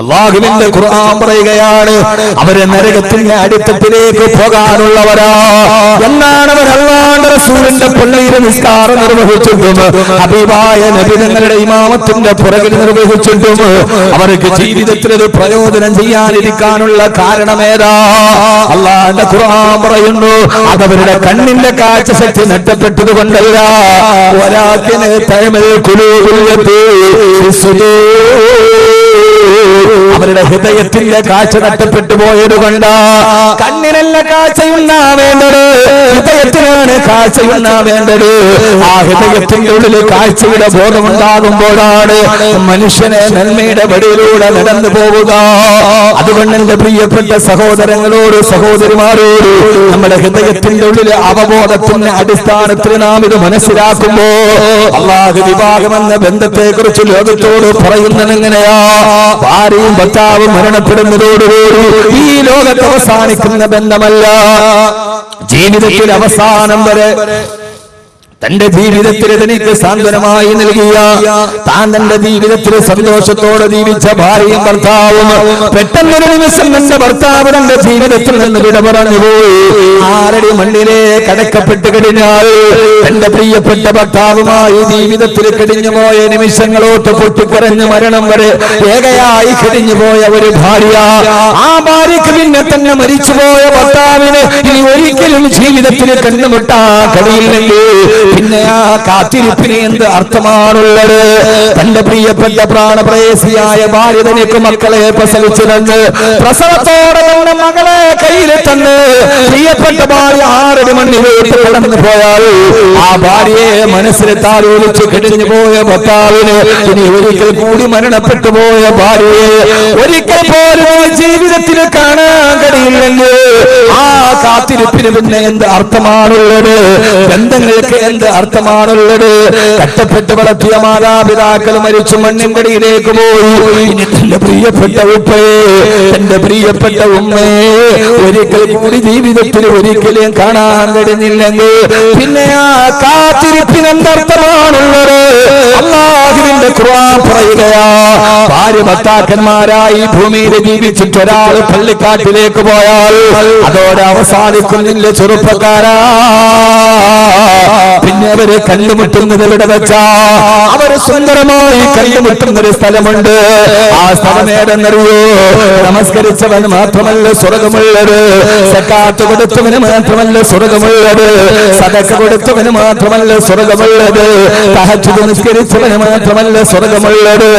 അള്ളാഹുവിന്റെ ഖുർആൻ പറയുകയാണ്. അവരെ നരകത്തിന്റെ അടിത്തത്തിലേക്ക് പോകാനുള്ളവരാ. എന്നാണ് അവർ അള്ളാന്റെ റസൂലിന്റെ പള്ളിയിൽ നിസ്കാരം നിർവഹിച്ചിട്ടും ഹബീബായ നബിതങ്ങളുടെ ഇമാമത്തിന്റെ പുറകിൽ നിർവഹിച്ചിട്ടും അവർക്ക് ജീവിതത്തിൽ ഒരു പ്രയോജനം ചെയ്യാനിരിക്കാനുള്ള കാരണമേതാ അള്ളാന്റെ ഖുർആൻ പറയുന്നു അതവരുടെ കണ്ണിന്റെ കാഴ്ച ശക്തി നഷ്ടപ്പെട്ടത് കൊണ്ടല്ല ഒരാക്കിന് തൈമൽ കുലൂകുല്യത്തെ അവരുടെ ഹൃദയത്തിന്റെ കാഴ്ച നഷ്ടപ്പെട്ടു പോയത് കൊണ്ട്. കണ്ണിനല്ല കാഴ്ചയുണ്ടാവേണ്ടത്. ഹൃദയത്തിനാണ് കാഴ്ചയുണ്ടാവേണ്ടത്. ആ ഹൃദയത്തിന്റെ ഉള്ളിൽ കാഴ്ചയുടെ ബോധമുണ്ടാകുമ്പോഴാണ് മനുഷ്യനെ നന്മയുടെ വഴിയിലൂടെ നടന്നു പോവുക. അതുകൊണ്ട് എന്റെ പ്രിയപ്പെട്ട സഹോദരങ്ങളോട് സഹോദരിമാരോട് നമ്മുടെ ഹൃദയത്തിന്റെ ഉള്ളിൽ അവബോധത്തിന്റെ അടിസ്ഥാനത്തിൽ നാം ഇത് മനസ്സിലാക്കുമ്പോ അള്ളാഹു വിവാഹം എന്ന ബന്ധത്തെ കുറിച്ച് ലോകത്തോട് പറയുന്നത് എങ്ങനെയാ? ഭാര്യയും ഭർത്താവും മരണപ്പെടുന്നതോടുകൂടി ഈ ലോകത്ത് അവസാനിക്കുന്ന ബന്ധമല്ല. ജീവിതത്തിൽ അവസാനം വരെ തന്റെ ജീവിതത്തിൽ തനിക്ക് സാന്ത്വനമായി നൽകിയ താൻ തന്റെ ജീവിതത്തിൽ സന്തോഷത്തോടെ ജീവിച്ച ഭാര്യയും ഭർത്താവും പെട്ടെന്നൊരു ദിവസം തന്റെ ഭർത്താവ് തന്റെ ജീവിതത്തിൽ നിന്ന് വിട പറഞ്ഞുപോയി ആരടി മണ്ണിലെ കടക്കപ്പെട്ട് കഴിഞ്ഞാൽ തന്റെ പ്രിയപ്പെട്ട ഭർത്താവുമായി ജീവിതത്തിൽ കിടിഞ്ഞു പോയ നിമിഷങ്ങളോട്ട് പൊട്ടിക്കരഞ്ഞ് മരണം വരെ ഏകയായി കിടിഞ്ഞു പോയ ഒരു ഭാര്യ. ആ ഭാര്യക്ക് പിന്നെ തന്നെ മരിച്ചുപോയ ഭർത്താവിന് ഇനി ഒരിക്കലും ജീവിതത്തിൽ കണ്ടുമുട്ടാ കഴിയില്ലെങ്കിൽ പിന്നെ ആ കാത്തിരിപ്പിന് എന്ത് അർത്ഥമാണുള്ളത്? തന്റെ പ്രിയപ്പെട്ട പ്രാണപ്രേസിയായ ഭാര്യ തനിക്ക് മക്കളെ പ്രസവിച്ചു തന്ന് പ്രസവത്തോടെ മകളെ കയ്യിൽ തന്ന് പ്രിയപ്പെട്ട ഭാര്യ ആറര മണ്ണി വീട്ടിൽ പോയാൽ ആ ഭാര്യയെ മനസ്സിൽ താലോലിച്ച് കിടിഞ്ഞു പോയ ഭർത്താവിന് ഇനി ഒരിക്കൽ കൂടി മരണപ്പെട്ടു പോയ ഭാര്യയെ ഒരിക്കൽ പോലും ജീവിതത്തിൽ കാണാൻ കഴിയില്ലെങ്കിൽ ആ കാത്തിരിപ്പിന് പിന്നെ എന്ത് അർത്ഥമാണുള്ളത്? ബന്ധങ്ങൾക്ക് എന്ത് അർത്ഥമാണുള്ളത്? കട്ടപ്പെട്ട് വളർത്തിയ മാതാപിതാക്കൾ മരിച്ചു മണ്ണിൻകടിയിലേക്ക് പോയി. തന്റെ പ്രിയപ്പെട്ട ഉപ്പേ തന്റെ പ്രിയപ്പെട്ട ഉമ്മയെ ഒരിക്കൽ കൂടി ജീവിതത്തിൽ ഒരിക്കലും കാണാൻ കഴിഞ്ഞില്ലെങ്കിൽ പിന്നെ ആ കാത്തിരിപ്പിന് എന്തർത്ഥമാണുള്ളത് അള്ളാഹുവിന്റെ ഖുർആൻ പറയുകയാ ഭാര്യ ഭർത്താക്കന്മാരായി ഭൂമിയിൽ ജീവിച്ചിട്ട് ഒരാൾ പള്ളിക്കാട്ടിലേക്ക് പോയാൽ അതോടെ അവസാനിക്കുന്നില്ല ചെറുപ്പക്കാരാ. പിന്നെ അവർ കണ്ടുമുട്ടുന്നത് എവിടെ വെച്ചാ? അവർ സുന്ദരമായി കണ്ടുമുട്ടുന്ന ഒരു സ്ഥലമുണ്ട്. ആ സ്ഥലം ഏതെന്നറിയോ? നമസ്കരിച്ചവൻ മാത്രമല്ല സ്വർഗമുള്ളത്. സക്കാത്ത് കൊടുത്തവന് മാത്രമല്ല സ്വർഗമുള്ളത്. സദക്ക കൊടുത്തവന് മാത്രമല്ല സ്വർഗമുള്ളത്. തഹച്ചു നിസ്കരിച്ചവന് മാത്രമല്ല സ്വർഗമുള്ളത്.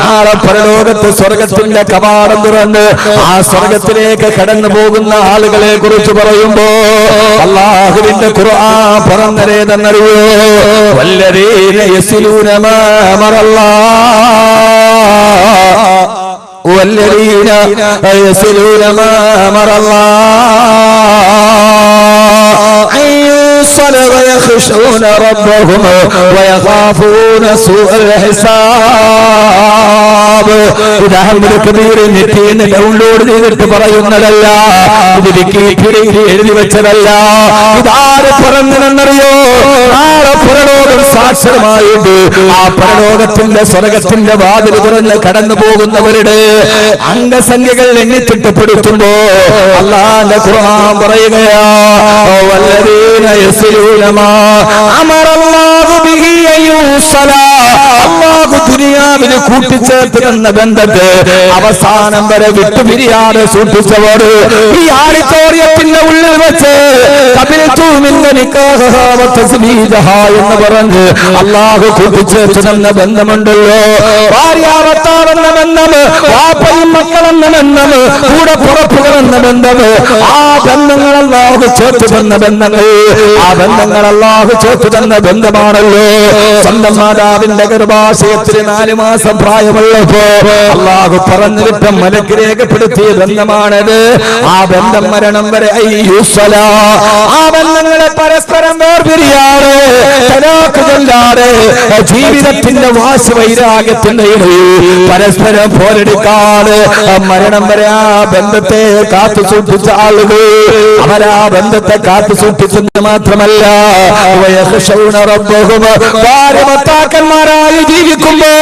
നാളെ പരലോകത്ത് സ്വർഗത്തിന്റെ കവാടം തുറന്ന് ആ സ്വർഗത്തിലേക്ക് കടന്നു പോകുന്ന ആളുകളെ കുറിച്ച് പറയുമ്പോ അള്ളാഹുവിന്റെ ഖുർആൻ പറഞ്ഞതേതെന്നറിയോ വല്ലതീന യസിലൂന മാ അമറല്ലാ والذين يصلون ما أمر الله أن يوصل ويخشون ربهم ويخافون سوء الحساب കബീർ നെറ്റിന്ന് ഡൗൺലോഡ് ചെയ്തിട്ട് പറയുന്നതല്ല. ഇത് വിക്കിപീഡിയയിൽ എഴുതി വെച്ചതല്ല. ഇതാര് പറഞ്ഞതെന്നറിയോ? നാളെ പരലോകം സാക്ഷരമായിട്ട് ആ പരലോകത്തിന്റെ സ്വർഗത്തിന്റെ വാതിൽ തുറന്ന് കടന്നു പോകുന്നവരുടെ അംഗസംഖ്യകൾ എണ്ണിത്തിട്ടപ്പെടുത്തുമ്പോ അള്ളാന്റെ ഖുർആൻ പറയുകയാ അമറല്ലാഹു ബിഹി അയ്യൂസലാ അള്ളാഹു ദുനിയാവിന് കൂട്ടിച്ചേർത്ത് തന്ന ബന്ധത്തെ അവസാനം വരെ വിട്ടുപിരിയാതെ സൂക്ഷിച്ചവർ ഈ ആഡിറ്റോറിയത്തിന്റെ ഉള്ളിൽ വെച്ച് എന്ന് പറഞ്ഞ് അള്ളാഹു കൂട്ടിച്ചേർത്ത് തന്ന ബന്ധമുണ്ടല്ലോ. ഭാര്യാവത്താവെന്ന ബന്ധം വാപ്പയും മക്കളെന്ന ബന്ധം കൂടെ പുറപ്പുകളെന്ന ബന്ധം ആ ബന്ധങ്ങൾ അള്ളാഹു ചേർത്ത് തന്ന ബന്ധങ്ങൾ ആ ബന്ധങ്ങൾ അള്ളാഹു ചേർത്ത് തന്ന ബന്ധമാണല്ലോ. സ്വന്തം മാതാവിന്റെ ഗർഭാശയത്തിന് നാല് മാസം പ്രായമുള്ളപ്പോ അള്ളാഹു പറഞ്ഞു വിട്ട മലക്ക് രേഖപ്പെടുത്തിയ ബന്ധമാണത് ആ ബന്ധം മരണം വരെ ആ ബന്ധങ്ങളെ പരസ്പരം വേർപിരിയാതെ ജീവിതത്തിന്റെ വാശി വൈരാഗ്യത്തിന്റെ പരസ്പരം പോരെടുക്കാതെ മരണം വരെ ആ ബന്ധത്തെ കാത്തു സൂക്ഷിച്ച ആളുകൾ അവരാ ബന്ധത്തെ കാത്തു സൂക്ഷിച്ചെന്ന് മാത്രമല്ല ഭാര്യ ഭർത്താക്കന്മാരായി ജീവിക്കുമ്പോ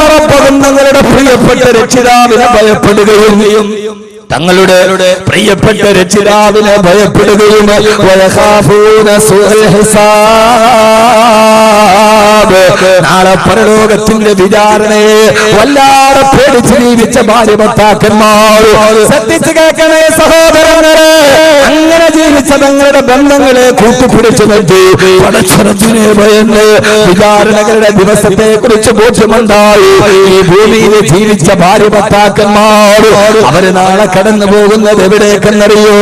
തങ്ങളുടെ പ്രിയപ്പെട്ട രക്ഷിതാവിനെ ഭയപ്പെടുകയും തങ്ങളുടെ പ്രിയപ്പെട്ട രക്ഷിതാവിനെ ഭയപ്പെടുകയും നാളെ പരലോകത്തിന്റെ വിചാരണയെ വല്ലാതെ പേടിച്ച് ജീവിച്ച ഭാര്യ ഭർത്താക്കന്മാർ. സഹോദരങ്ങളെ അങ്ങനെ ജീവിച്ച തങ്ങളുടെ ബന്ധങ്ങളെ കൂട്ടിപ്പിടിച്ചു നിർത്തി പടച്ചറച്ചിനെ ഭയന്ന് വിചാരണകളുടെ ദിവസത്തെ കുറിച്ച് ബോധ്യമുണ്ടായി. ഈ ഭൂമിയിൽ ജീവിച്ച ഭാര്യ ഭർത്താക്കന്മാർ അവർ നാളെ കടന്നു പോകുന്നത് എവിടേക്കെന്നറിയോ?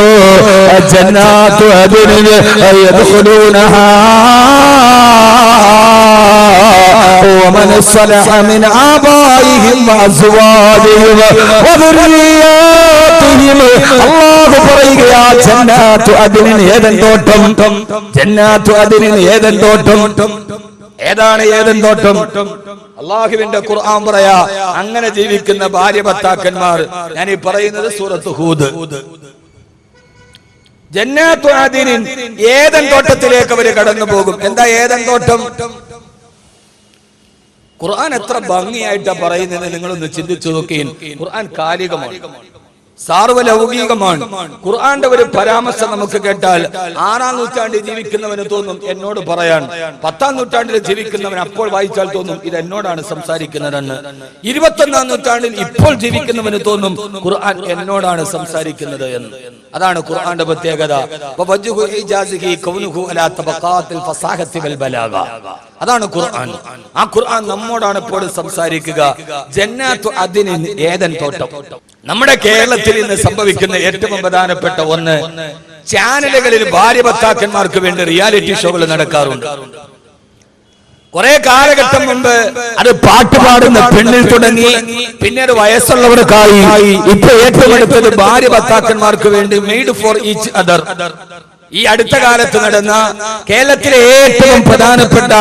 ജന്നാത്തു അതിന് ومن صلح من آبائهم وأزواجهم وذرياتهم അള്ളാഹു പറയുകയാ ജന്നാത്തു അതിന് ഏതൻ തോട്ടം ജന്നാത്തു അതിന് ഏതൻ തോട്ടം ഏതാണ് ഏതൻ തോട്ടം അള്ളാഹുവിന്റെ ഖുർആൻ പറയാ അങ്ങനെ ജീവിക്കുന്ന ഭാര്യ ഭർത്താക്കന്മാർ ഞാൻ ഈ പറയുന്നത് സൂറത്ത് ഹൂദ് ജന്നാത്തു ആദിനിൻ ഏതൻ തോട്ടത്തിലേക്ക് അവർ കടന്നു പോകും എന്താ ഏതൻ തോട്ടം ഖുർആൻ എത്ര ഭംഗിയായിട്ടാ പറയുന്നത് നിങ്ങളൊന്ന് ചിന്തിച്ചു നോക്കിയും. ഖുർആൻ കാലികമാണ്. സാർവലൗകികമാണ് ഖുർആന്റെ ഒരു പരാമർശം നമുക്ക് കേട്ടാൽ ആറാം നൂറ്റാണ്ടിൽ ജീവിക്കുന്നവന് തോന്നും എന്നോട് പറയാൻ. പത്താം നൂറ്റാണ്ടിൽ ജീവിക്കുന്നവൻ അപ്പോൾ വായിച്ചാൽ തോന്നും? ഇത് എന്നോടാണ് സംസാരിക്കുന്നതെന്ന്. ഇരുപത്തൊന്നാം നൂറ്റാണ്ടിൽ ഇപ്പോൾ ജീവിക്കുന്നവന് തോന്നും ഖുർആൻ എന്നോടാണ് സംസാരിക്കുന്നത് എന്ന് അതാണ് ഖുർആന്റെ പ്രത്യേകത. അതാണ് ഖുർആൻ. ആ ഖുർആൻ നമ്മോടാണ് ഇപ്പോൾ സംസാരിക്കുക. ജന്നാത്തു അതിന് ഏതൻ തോട്ടം. നമ്മുടെ കേരളത്തിൽ ഇന്ന് സംഭവിക്കുന്ന ഏറ്റവും പ്രധാനപ്പെട്ട ഒന്ന് ചാനലുകളിൽ ഭാര്യ ഭർത്താക്കന്മാർക്ക് വേണ്ടി റിയാലിറ്റി ഷോകൾ നടക്കാറുണ്ട്. കുറെ കാലഘട്ടം മുമ്പ് അത് പാട്ട് പാടുന്ന പെണ്ണിൽ തുടങ്ങി പിന്നീട് വയസ്സുള്ളവർക്കായി ഇപ്പൊ ഏറ്റവും അടുത്തത് ഭാര്യ ഭർത്താക്കന്മാർക്ക് വേണ്ടി മെയ്ഡ് ഫോർ ഈച്ച് അതർ ഈ അടുത്ത കാലത്ത് നടന്ന കേരളത്തിലെ ഏറ്റവും പ്രധാനപ്പെട്ട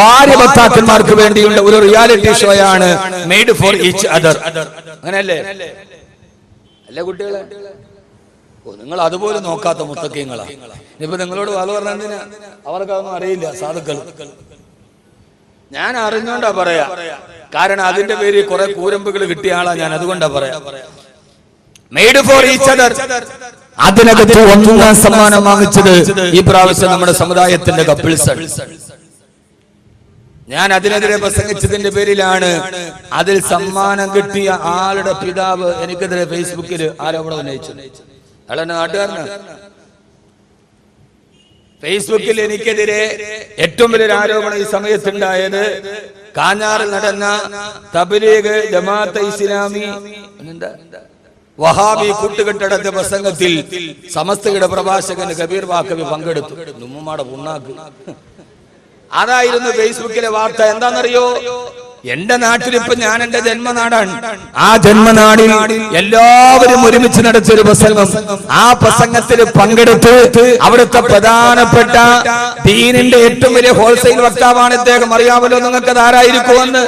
ഭാര്യ ഭർത്താക്കന്മാർക്ക് വേണ്ടിയുള്ള ഒരു റിയാലിറ്റി ആണ് മെയ്ഡ് ഫോർ ഈച്ച് അതർ അങ്ങനെയല്ലേ? അല്ലേ കുട്ടികളെ? നിങ്ങൾ അതുപോലെ നോക്കാത്ത മുത്തക്കിങ്ങളാ. ഇപ്പൊ നിങ്ങളോട് വാൽ പറഞ്ഞാൽ അവർക്കതൊന്നും അറിയില്ല സാധുക്കൾ ഞാൻ അറിഞ്ഞോണ്ടാ പറയാ. കാരണം അതിന്റെ പേര് കുറെ കൂരമ്പുകൾ കിട്ടിയ ആളാ ഞാൻ അതുകൊണ്ടാ പറയാ. മെയ്ഡ് ഫോർ ഈച്ച് അതർ അതിനകത്ത് ഒന്നാം സമ്മാനം വാങ്ങിച്ചത് ഈ പ്രാവശ്യം നമ്മുടെ സമുദായത്തിന്റെ കപ്പിൾസ് ഞാൻ അതിനെതിരെ പ്രസംഗിച്ചതിന്റെ പേരിലാണ് അതിൽ സമ്മാനം കിട്ടിയ ആളുടെ പിതാവ് എനിക്കെതിരെ ഫേസ്ബുക്കിൽ ആരോപണം ഉന്നയിച്ചു അയാളെന്നെ നാട്ടുകാരനാണ് ഫേസ്ബുക്കിൽ എനിക്കെതിരെ ഏറ്റവും വലിയൊരു ആരോപണം ഈ സമയത്തുണ്ടായത് കാഞ്ഞാറിൽ നടന്ന തബലീഗ് ജമാഅത്ത് ഇസ്ലാമി എന്താ വഹാബി കൂട്ടുകെട്ടടത്തെ പ്രസംഗത്തിൽ സമസ്തയുടെ പ്രഭാഷകൻ കബീർ വാക്കവി പങ്കെടുത്തു. നുമ്മുമാടെ പുണ്ണാക്ക്. അതായിരുന്നു ഫേസ്ബുക്കിലെ വാർത്ത. എന്താണെന്നറിയോ? എന്റെ നാട്ടിൽ ഇപ്പൊ ഞാൻ എന്റെ ജന്മനാടാണ്. ആ ജന്മനാടിൽ എല്ലാവരും ഒരുമിച്ച് നടത്തിയൊരു പ്രസംഗം. ആ പ്രസംഗത്തിൽ പങ്കെടുത്ത് അവിടുത്തെ പ്രധാനപ്പെട്ട ദീനിന്റെ ഏറ്റവും വലിയ ഹോൾസെയിൽ വക്താവാണ് ഇദ്ദേഹം. അറിയാമല്ലോ നിങ്ങൾക്ക് അത് ആരായിരിക്കുമെന്ന്.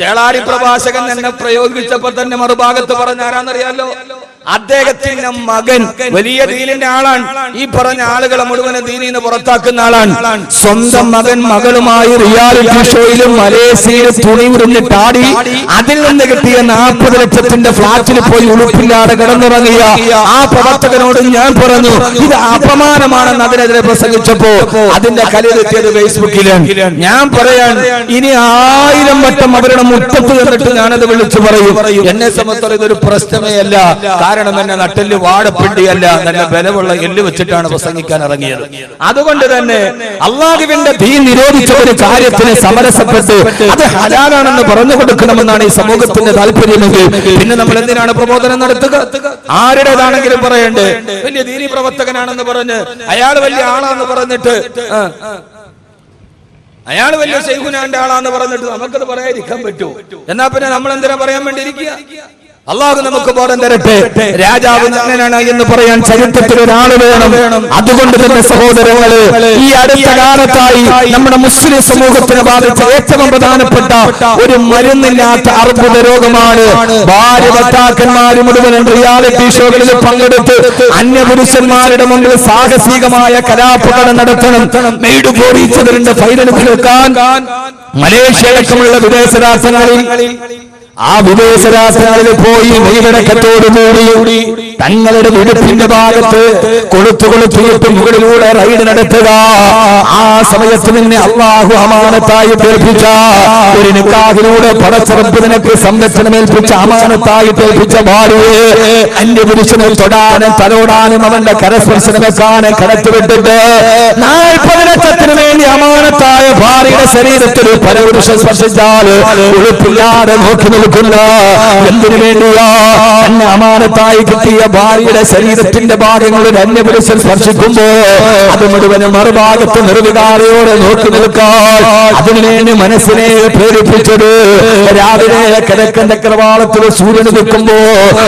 ചേളാടി പ്രഭാഷകൻ എന്നെ പ്രയോഗിച്ചപ്പോ തന്നെ മറുഭാഗത്ത് പറഞ്ഞ ആരാന്നറിയാലോ അദ്ദേഹത്തിന്റെ മകൻ വലിയ ദീനിന്റെ ആളാണ്. ഈ പറഞ്ഞ ആളുകളെ മുഴുവൻ ദീനിൽ നിന്ന് പുറത്താക്കുന്ന ആളാണ്. സ്വന്തം മകൻ മകളുമായി റിയാലിറ്റി ഷോയിലും മലേഷ്യയിൽ തുണി ഉരുന്നിട്ടാടി അതിൽ നിന്ന് കിട്ടിയ നാൽപ്പത് ലക്ഷത്തിന്റെ ഫ്ലാറ്റിൽ പോയി ഉളുപ്പില്ലാതെ കിടന്നുറങ്ങിയ ആ പ്രവർത്തകനോട് ഞാൻ പറഞ്ഞു ഇത് അപമാനമാണെന്ന് അതിനെതിരെ പ്രസംഗിച്ചപ്പോ അതിന്റെ കലയിലെത്തിയത് ഫേസ്ബുക്കിലാണ് ഞാൻ പറയാൻ ഇനി ആയിരം വട്ടം അവരുടെ മുറ്റത്ത് കണ്ടിട്ട് ഞാനത് വിളിച്ചു പറയും. എന്നെ സംബന്ധിച്ചൊരു പ്രശ്നമേ അല്ല. കാരണം തന്നെ നട്ടെല്ല് വാടപ്പിണ്ടിയല്ല നല്ല ബലമുള്ള എല്ല് വെച്ചിട്ടാണ് പ്രസംഗിക്കാൻ ഇറങ്ങിയത്. അതുകൊണ്ട് തന്നെ അള്ളാഹുവിന്റെ തീ നിരോധിച്ച ഒരു കാര്യത്തിന് സമരസപ്പെട്ട് അത് ഹലാലാണെന്ന് പറഞ്ഞു കൊടുക്കണമെന്നാണ് ഈ സമൂഹത്തിന്റെ താല്പര്യമെങ്കിൽ പിന്നെ നമ്മൾ എന്തിനാണ് പ്രബോധനം നടത്തുക? ആരുടേതാണെങ്കിലും പറയണ്ടേ? വലിയ ദീനി പ്രവർത്തകനാണെന്ന് പറഞ്ഞ് അയാൾ വലിയ ആളാന്ന് പറഞ്ഞിട്ട് അയാൾ വലിയ ആളാന്ന് പറഞ്ഞിട്ട് നമുക്കത് പറയാതിരിക്കാൻ പറ്റുമോ എന്നാ പിന്നെ നമ്മൾ എന്തിനാ പറയാൻ വേണ്ടി ഇരിക്കുക? അള്ളാഹു നമുക്ക് ബോധം തരട്ടെ. രാജാവ് അങ്ങനെയാണ് എന്ന് പറയാൻ ചരിത്രത്തിൽ ഒരാൾ വേണം. അതുകൊണ്ട് തന്നെ സഹോദരങ്ങൾ ഈ അടുത്ത കാലത്തായി നമ്മുടെ മുസ്ലിം സമൂഹത്തിന് ബാധിച്ച ഏറ്റവും പ്രധാനപ്പെട്ട ഒരു മരുന്നില്ലാത്ത അർബുദ രോഗമാണ് ഭാര്യ ഭർത്താക്കന്മാര് മുഴുവൻ റിയാലിറ്റി ഷോകളിൽ പങ്കെടുത്ത് അന്യപുരുഷന്മാരുടെ മുമ്പിൽ സാഹസികമായ കലാപകടം നടത്തണം. മെയ്ഡ് പോലീസുകളുടെ ഫൈനൽ കേൾക്കാൻ മലേഷ്യ അടക്കമുള്ള വിദേശ രാഷ്ട്രങ്ങളിൽ ആ വിദേശ രാഷ്ട്രങ്ങളിൽ പോയി മെയ്വടക്കത്തോടുകൂടി തങ്ങളുടെ വിടുപ്പിന്റെ ഭാഗത്ത് കൊളുത്തു കൊളുത്തിയിട്ട് മുകളിലൂടെ റൈഡ് നടത്തുക. ആ സമയത്ത് നിന്നെ അള്ളാഹു അമാനത്തായി ഏൽപ്പിച്ച ഒരു നിക്കാഹിലൂടെ പടച്ചറപ്പ് നിനക്ക് സംരക്ഷണം ഏൽപ്പിച്ച അമാനത്തായി ഏൽപ്പിച്ച ഭാര്യയെ അന്യപുരുഷനെ തൊടാനും തലോടാനും അവന്റെ കരസ്പർശനമെക്കാനും കടത്തിവിട്ടിട്ട് നാൽപ്പതിനക്കത്തിന് വേണ്ടി അമാനത്തായ ഭാര്യയുടെ ശരീരത്തിൽ പരപുരുഷൻ സ്പർശിച്ചാൽ ഉളുപ്പില്ലാതെ നോക്കി നിൽക്കുന്ന എന്തിനു വേണ്ടിയാ? എന്നെ അമാനത്തായി കിട്ടിയ ഭാര്യയുടെ ശരീരത്തിന്റെ ഭാഗങ്ങൾ ഒരു അന്യപുരുഷൻ സ്പർശിക്കുമ്പോ അത് മുഴുവനും മറുഭാഗത്ത് നിർവികാരയോടെ നോക്കി നിൽക്കാൻ അതിനുവേണ്ടി മനസ്സിനെ പ്രേരിപ്പിച്ചത് രാവിലെ കിഴക്കൻ ചക്രവാളത്തിൽ സൂര്യൻ നിൽക്കുമ്പോ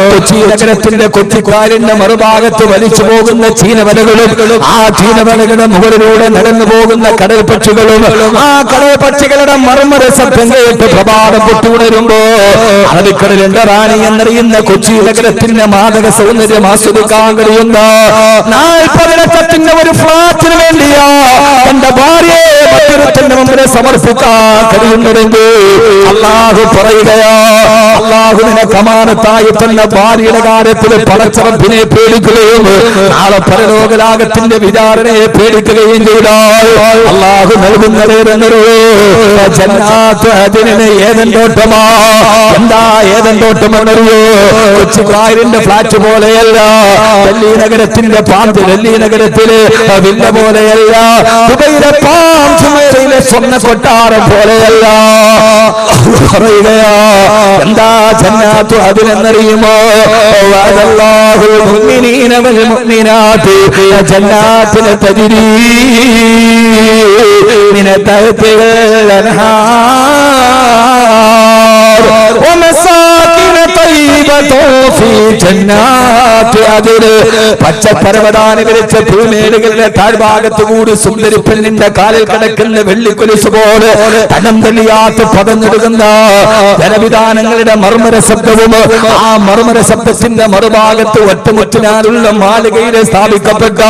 കൊച്ചി നഗരത്തിന്റെ കൊച്ചിക്കാരിന്റെ മറുഭാഗത്ത് വലിച്ചു പോകുന്ന ചീനവലകളും ആ ചീനവലകളുടെ മുകളിലൂടെ നടന്നു പോകുന്ന കടൽ പക്ഷികളും ആ കടൽ പക്ഷികളുടെ മർമ്മരസത്വം കേട്ട് പ്രഭാതം പൊട്ടുണരുമ്പോ അറബിക്കടലിന്റെ റാണി എന്നറിയുന്ന കൊച്ചി നഗരത്തിന്റെ മാതക സൗന്ദര്യം ആസ്വദിക്കാൻ കഴിയുന്ന നാൽപ്പത് ലക്ഷത്തിന്റെ ഒരു ഫ്ലാറ്റിന് വേണ്ടിയാ എന്റെ ഭാര്യയെ മറ്റൊരുത്തിന്റെ മുമ്പിൽ സമർപ്പിക്കാൻ കഴിയുന്നതെങ്കിൽ അള്ളാഹു പറയുകയാ അള്ളാഹു നിനക്ക് തന്റെ ഭാര്യയുടെ കാര്യത്തിൽ പടച്ചറപ്പിനെ പേടിക്കുകയും നാളെ പരലോകരാഗത്തിന്റെ വിചാരണയെ പേടിക്കുകയും ചെയ്താൽ അള്ളാഹു നൽകുന്നതേതെന്നൊരു ജന്നാത്ത് അതിനെ തോട്ടമാ എന്താ ഏതൻ തോട്ടം എന്നറിയോ? കൊച്ചുകായലിന്റെ ഫ്ലാറ്റ് പോലെയല്ല. ഡൽഹി നഗരത്തിന്റെ പാന്ത് ഡൽഹി നഗരത്തിലെ വില്ല പോലെയല്ല. ദുബൈയിലെ പാം ചുമേരയിലെ സ്വർണ കൊട്ടാരം പോലെയല്ല. പറയുകയാ എന്താ ജന്നാത്തു അതിനെന്നറിയുമോ വഅദല്ലാഹു മുഅ്മിനീന വൽ മുഅ്മിനാത്ത് ജന്നാത്തിന തജ്രീ. മിന തഹ്തിഹൽ അൻഹാർ. പച്ചപ്പരവതാനി വിളിച്ച പൂമേടുകളുടെ താഴ്ഭാഗത്തു കൂടി സുന്ദരി പെണ്ണിന്റെ കാലിൽ കിടക്കുന്ന വെള്ളിക്കൊലിസ് പോലെ തനം തെളിയാത്ത പതഞ്ഞെടുക്കുന്ന ജലവിധാനങ്ങളുടെ മർമ്മര ശബ്ദവും ആ മർമ്മര ശബ്ദത്തിന്റെ മറുഭാഗത്ത് ഒറ്റമുറ്റിനാലുള്ള മാളികയിൽ സ്ഥാപിക്കപ്പെട്ട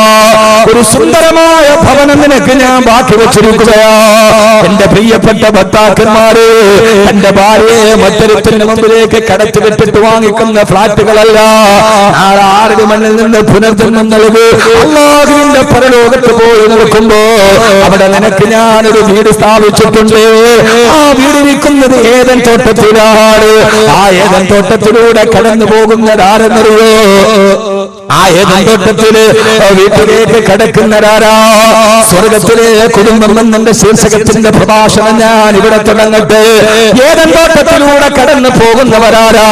ഒരു സുന്ദരമായ ഭവനം നിനക്ക് ഞാൻ ബാക്കി വെച്ചിരിക്കുകയാണ് എന്റെ പ്രിയപ്പെട്ട ഭർത്താക്കന്മാരെ എന്റെ ഭാര്യയെ മറ്റൊരുത്തിന് മുമ്പിലേക്ക് കടത്തി വിട്ടിട്ട് വാങ്ങിക്കുന്ന ഫ്ലാറ്റുകളല്ല. ആറടി മണ്ണിൽ നിന്ന് പുനർജന്മം നൽകി? പരലോകത്ത് പോയി നിൽക്കുമ്പോ അവിടെ നിനക്ക് ഞാനൊരു വീട് സ്ഥാപിച്ചിട്ടുണ്ട്. ആ വീടിരിക്കുന്നത് ഏതൻ തോട്ടത്തിലാണ്. ആ ഏതൻ തോട്ടത്തിലൂടെ കടന്നു പോകുന്നത് ആരെന്നറിയോ ആ ഏകന്തോട്ടത്തിൽ വീട്ടിലേക്ക് കടക്കുന്നതാരാ സ്വർഗത്തിലെ കുടുംബം എന്നെ ശീർഷകത്തിന്റെ പ്രഭാഷണം ഞാൻ ഇവിടെ തുടങ്ങട്ടെ. ഏകന്തോട്ടത്തിലൂടെ കടന്നു പോകുന്നവരാരാ?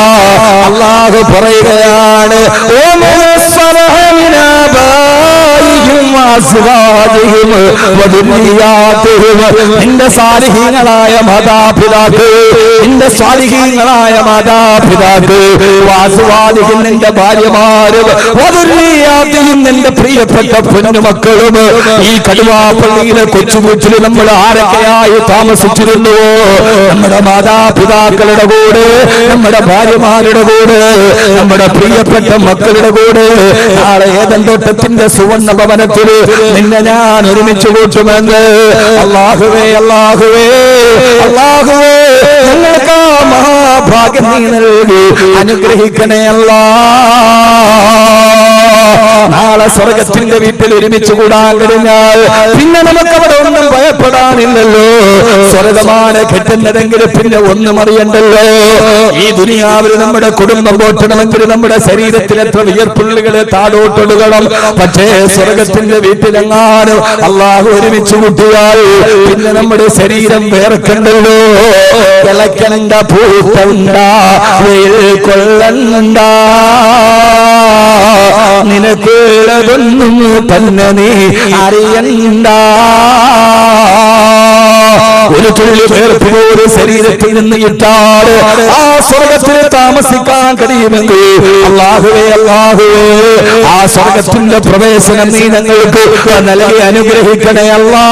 അള്ളാഹു പറയുകയാണ് നിന്റെ സാലിഹീങ്ങളായ മാതാപിതാക്കൾ നിന്റെ സ്വാലിഹീങ്ങളായ മാതാപിതാക്കൾ വാസുവാദികൾ നിന്റെ ഭാര്യമാരും വധുരീയാത്തിയും നിന്റെ പ്രിയപ്പെട്ട പൊന്നുമക്കളും ഈ കടുവാപ്പള്ളിയിലെ കൊച്ചുകൂച്ചിൽ നമ്മൾ ആരൊക്കെയായി താമസിച്ചിരുന്നുവോ നമ്മുടെ മാതാപിതാക്കളുടെ കൂടെ നമ്മുടെ ഭാര്യമാരുടെ കൂടെ നമ്മുടെ പ്രിയപ്പെട്ട മക്കളുടെ കൂടെ നാളെ ഏതൻ തോട്ടത്തിന്റെ സുവർണ ഭവനത്തിൽ നിന്നെ ഞാൻ ഒരുമിച്ച് കൂട്ടുമെന്ന്. അള്ളാഹുവേ അള്ളാഹുവേ അള്ളാഹുവേ ഞങ്ങൾക്ക് മഹാഭാഗ്യം നീ നൽകി. അനുഗ്രഹിക്കണേ അല്ലാ. സ്വർഗത്തിന്റെ വീട്ടിൽ ഒരുമിച്ച് കൂടാൻ കഴിഞ്ഞാൽ പിന്നെ നമുക്ക് അവിടെ ഒന്നും ഭയപ്പെടാനില്ലല്ലോ. സ്വർഗമാണ് കെട്ടുന്നതെങ്കിൽ പിന്നെ ഒന്നും അറിയണ്ടല്ലോ. ഈ ദുനിയാവിൽ നമ്മുടെ കുടുംബം പോറ്റണമെങ്കിൽ നമ്മുടെ ശരീരത്തിൽ എത്ര വിയർപ്പുള്ളികളെ താടോട്ടൊടുകണം പക്ഷേ സ്വർഗത്തിന്റെ വീട്ടിലെങ്ങാനും അള്ളാഹു ഒരുമിച്ച് കൂട്ടിയാൽ പിന്നെ നമ്മുടെ ശരീരം വേർക്കണ്ടല്ലോ. തിളക്കണ്ട പൂത്തണ്ട കൊള്ളണ്ട നിനക്കുള്ളതൊന്നും തന്നെ നീ അറിയണ്ട. ഒരു തുള്ളി വേർപ്പ് ഒരു ശരീരത്തിൽ നിന്ന് ഇട്ടാൽ ആ സ്വർഗത്തിൽ താമസിക്കാൻ കഴിയുമെങ്കിൽ അള്ളാഹുവേ അള്ളാഹുവേ ആ സ്വർഗത്തിന്റെ പ്രവേശനം നീ ഞങ്ങൾക്ക് നൽകി അനുഗ്രഹിക്കണേ അല്ലാ.